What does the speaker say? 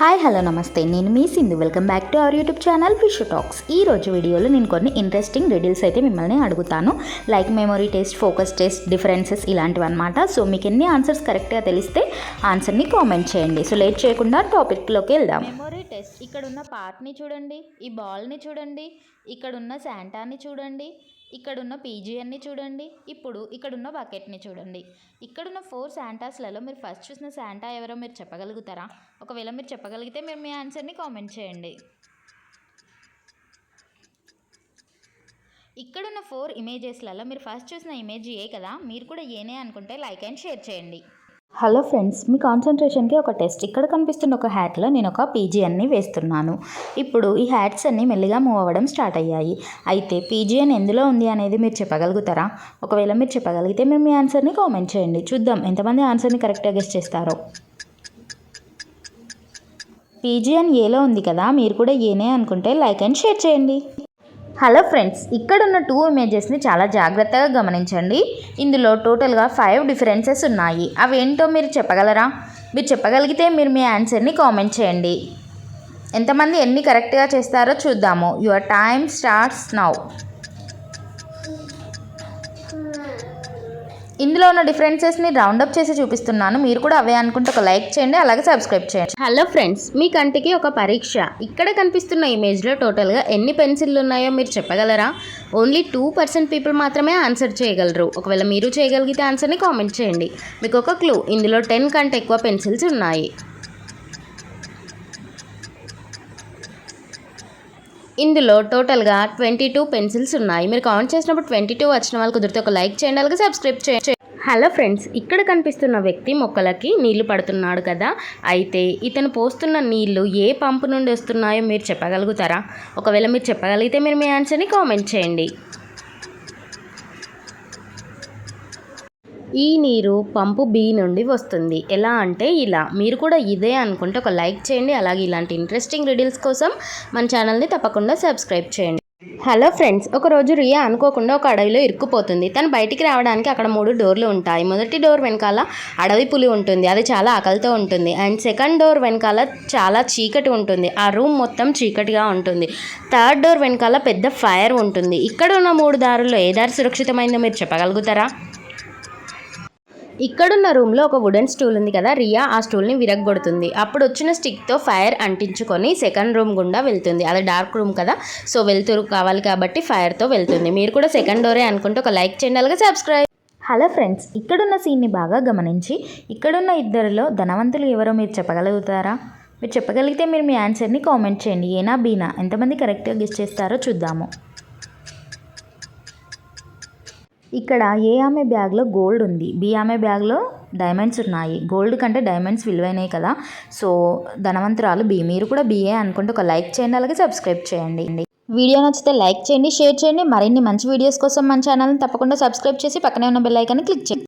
Hi hello నమస్తే. నేను మీ Sindhu. Welcome back to our YouTube channel fish talks. ఈ రోజు వీడియోలో నేను కొన్ని ఇంట్రెస్టింగ్ డీటెయిల్స్ అయితే మిమ్మల్ని అడుగుతాను. Like memory test focus test differences ఇలాంటివి అనమాట సో మీకు ఎన్ని ఆన్సర్స్ కరెక్ట్గా తెలిస్తే ఆన్సర్ని కామెంట్ చేయండి. సో లేట్ చేయకుండా టాపిక్లోకి వెళ్దాం. మెమొరీ ఇక్కడ ఉన్న పార్క్ని చూడండి ఈ బాల్ని చూడండి ఇక్కడ ఉన్న శాంటాని చూడండి ఇక్కడున్న పీజియన్ని చూడండి ఇప్పుడు ఇక్కడున్న బకెట్ని చూడండి. ఇక్కడున్న ఫోర్ శాంటాస్లలో మీరు ఫస్ట్ చూసిన శాంటా ఎవరో మీరు చెప్పగలుగుతారా? ఒకవేళ మీరు చెప్పగలిగితే మీరు మీ ఆన్సర్ని కామెంట్ చేయండి. ఇక్కడున్న ఫోర్ ఇమేజెస్లలో మీరు ఫస్ట్ చూసిన ఇమేజ్ ఏ కదా మీరు కూడా ఏనే అనుకుంటే లైక్ అండ్ షేర్ చేయండి. హలో ఫ్రెండ్స్ మీ కాన్సన్ట్రేషన్కి ఒక టెస్ట్. ఇక్కడ కనిపిస్తున్న ఒక హ్యాట్లో నేను ఒక పీజియన్ని వేస్తున్నాను. ఇప్పుడు ఈ హ్యాట్స్ అన్నీ మెల్లిగా మూవ్ అవ్వడం స్టార్ట్ అయ్యాయి. అయితే పీజియన్ ఎందులో ఉంది అనేది మీరు చెప్పగలుగుతారా? ఒకవేళ మీరు చెప్పగలిగితే మీరు మీ ఆన్సర్ని కామెంట్ చేయండి. చూద్దాం ఎంతమంది ఆన్సర్ని కరెక్ట్గా గెస్ట్ చేస్తారో. పీజియన్ ఏలో ఉంది కదా మీరు కూడా ఏనే అనుకుంటే లైక్ అండ్ షేర్ చేయండి. హలో ఫ్రెండ్స్ ఇక్కడ ఉన్న టూ ఇమేజెస్ని చాలా జాగ్రత్తగా గమనించండి. ఇందులో టోటల్గా ఫైవ్ డిఫరెన్సెస్ ఉన్నాయి. అవి ఏంటో మీరు చెప్పగలరా? మీరు చెప్పగలిగితే మీరు మీ ఆన్సర్ని కామెంట్ చేయండి. ఎంతమంది ఎన్ని కరెక్ట్గా చేస్తారో చూద్దాము. యువర్ టైమ్ స్టార్ట్స్ నౌ ఇందులో ఉన్న డిఫరెన్సెస్ని రౌండప్ చేసి చూపిస్తున్నాను. మీరు కూడా అవే అనుకుంటే ఒక లైక్ చేయండి అలాగే సబ్స్క్రైబ్ చేయండి. హలో ఫ్రెండ్స్ మీ కంటికి ఒక పరీక్ష. ఇక్కడ కనిపిస్తున్న ఇమేజ్లో టోటల్గా ఎన్ని పెన్సిల్లు ఉన్నాయో మీరు చెప్పగలరా? ఓన్లీ టూ పర్సెంట్ పీపుల్ మాత్రమే ఆన్సర్ చేయగలరు. ఒకవేళ మీరు చేయగలిగితే ఆన్సర్ని కామెంట్ చేయండి. మీకు ఒక క్లూ ఇందులో టెన్ కంటే ఎక్కువ పెన్సిల్స్ ఉన్నాయి. ఇందులో టోటల్గా ట్వంటీ టూ పెన్సిల్స్ ఉన్నాయి. మీరు కౌంట్ చేసినప్పుడు ట్వంటీ టూ వచ్చిన వాళ్ళు కుదిరితే ఒక లైక్ చేయండి అలాగే సబ్స్క్రైబ్ చేయండి. హలో ఫ్రెండ్స్ ఇక్కడ కనిపిస్తున్న వ్యక్తి మొక్కలకి నీళ్ళు పడుతున్నాడు కదా. అయితే ఇతను పోస్తున్న నీళ్ళు ఏ పంపు నుండి వస్తున్నాయో మీరు చెప్పగలుగుతారా? ఒకవేళ మీరు చెప్పగలిగితే మీరు మీ ఆన్సర్ని కామెంట్ చేయండి. ఈ నీరు పంపు బి నుండి వస్తుంది. ఎలా అంటే ఇలా. మీరు కూడా ఇదే అనుకుంటే ఒక లైక్ చేయండి. అలాగే ఇలాంటి ఇంట్రెస్టింగ్ రీడిల్స్ కోసం మన ఛానల్ని తప్పకుండా సబ్స్క్రైబ్ చేయండి. హలో ఫ్రెండ్స్ ఒకరోజు రియా అనుకోకుండా ఒక అడవిలో ఇరుక్కుపోతుంది. తను బయటికి రావడానికి అక్కడ మూడు డోర్లు ఉంటాయి. మొదటి డోర్ వెనకాల అడవి పులి ఉంటుంది. అది చాలా ఆకలితో ఉంటుంది. అండ్ సెకండ్ డోర్ వెనకాల చాలా చీకటి ఉంటుంది. ఆ రూమ్ మొత్తం చీకటిగా ఉంటుంది. థర్డ్ డోర్ వెనకాల పెద్ద ఫైర్ ఉంటుంది. ఇక్కడ ఉన్న మూడు దారుల్లో ఏ దారి సురక్షితమైందో మీరు చెప్పగలుగుతారా? ఇక్కడున్న రూమ్లో ఒక వుడెన్ స్టూల్ ఉంది కదా రియా ఆ స్టూల్ని విరగొడుతుంది అప్పుడు వచ్చిన స్టిక్తో ఫైర్ అంటించుకొని సెకండ్ రూమ్ గుండా వెళ్తుంది. అది డార్క్ రూమ్ కదా సో వెళ్తురు కావాలి కాబట్టి ఫైర్తో వెళ్తుంది. మీరు కూడా సెకండ్ డోరే అనుకుంటే ఒక లైక్ చేయండి అలాగే సబ్స్క్రైబ్ హలో ఫ్రెండ్స్ ఇక్కడున్న సీన్ని బాగా గమనించి ఇక్కడున్న ఇద్దరిలో ధనవంతులు ఎవరో మీరు చెప్పగలుగుతారా? మీరు చెప్పగలిగితే మీరు మీ ఆన్సర్ని కామెంట్ చేయండి. ఏనా బీనా ఎంతమంది కరెక్ట్గా గిస్ట్ చేస్తారో చూద్దాము. ఇక్కడ ఏ ఆమె బ్యాగ్లో గోల్డ్ ఉంది? బి ఆమె బ్యాగ్లో డైమండ్స్ ఉన్నాయి. గోల్డ్ కంటే డైమండ్స్ విలువైనవి కదా. సో ధనవంతురాలు బి. మీరు కూడా బిఏ అనుకుంటే ఒక లైక్ చేయండి అలాగే సబ్స్క్రైబ్ చేయండి. వీడియో నచ్చితే లైక్ చేయండి షేర్ చేయండి. మరిన్ని మంచి వీడియోస్ కోసం మన ఛానల్ని తప్పకుండా సబ్స్క్రైబ్ చేసి పక్కనే ఉన్న బెల్ ఐకాన్ని క్లిక్ చేయండి.